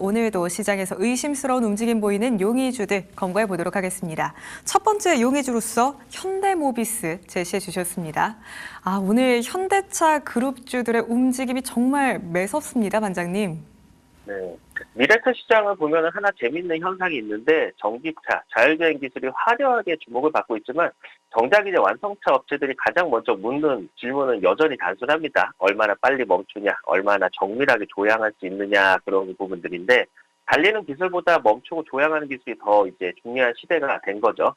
오늘도 시장에서 의심스러운 움직임 보이는 용의주들 검거해 보도록 하겠습니다. 첫 번째 용의주로서 현대모비스 제시해 주셨습니다. 아, 오늘 현대차 그룹주들의 움직임이 정말 매섭습니다, 반장님. 네. 미래차 시장을 보면 하나 재밌는 현상이 있는데 전기차, 자율주행 기술이 화려하게 주목을 받고 있지만 정작 이제 완성차 업체들이 가장 먼저 묻는 질문은 여전히 단순합니다. 얼마나 빨리 멈추냐, 얼마나 정밀하게 조향할 수 있느냐 그런 부분들인데 달리는 기술보다 멈추고 조향하는 기술이 더 이제 중요한 시대가 된 거죠.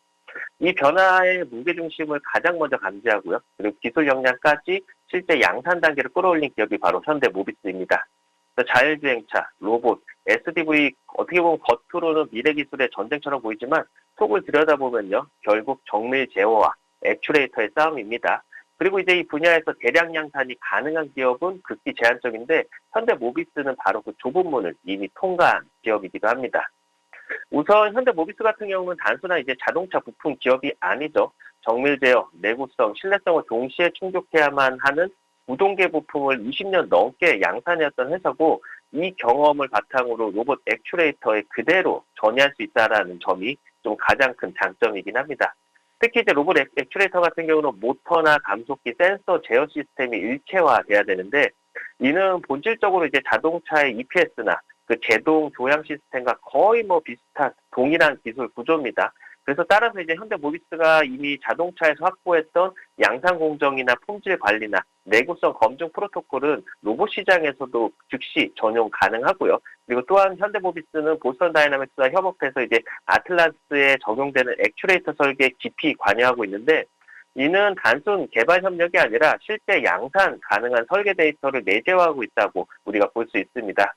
이 변화의 무게 중심을 가장 먼저 감지하고요. 그리고 기술 역량까지 실제 양산 단계를 끌어올린 기업이 바로 현대 모비스입니다. 그래서 자율주행차, 로봇, SDV 어떻게 보면 겉으로는 미래 기술의 전쟁처럼 보이지만 속을 들여다보면요. 결국 정밀 제어와 액추레이터의 싸움입니다. 그리고 이제 이 분야에서 대량 양산이 가능한 기업은 극히 제한적인데 현대 모비스는 바로 그 좁은 문을 이미 통과한 기업이기도 합니다. 우선 현대 모비스 같은 경우는 단순한 이제 자동차 부품 기업이 아니죠. 정밀 제어, 내구성, 신뢰성을 동시에 충족해야만 하는 우동계 부품을 20년 넘게 양산해왔던 회사고 이 경험을 바탕으로 로봇 액추레이터에 그대로 전이할 수 있다라는 점이 좀 가장 큰 장점이긴 합니다. 특히 이제 로봇 액- 액추레이터 같은 경우는 모터나 감속기, 센서 제어 시스템이 일체화돼야 되는데 이는 본질적으로 이제 자동차의 EPS나 그 제동 조향 시스템과 거의 뭐 비슷한 동일한 기술 구조입니다. 그래서 따라서 이제 현대모비스가 이미 자동차에서 확보했던 양산 공정이나 품질 관리나 내구성 검증 프로토콜은 로봇 시장에서도 즉시 전용 가능하고요. 그리고 또한 현대모비스는 보스턴 다이나믹스와 협업해서 이제 아틀란스에 적용되는 액추레이터 설계에 깊이 관여하고 있는데 이는 단순 개발 협력이 아니라 실제 양산 가능한 설계 데이터를 내재화하고 있다고 우리가 볼 수 있습니다.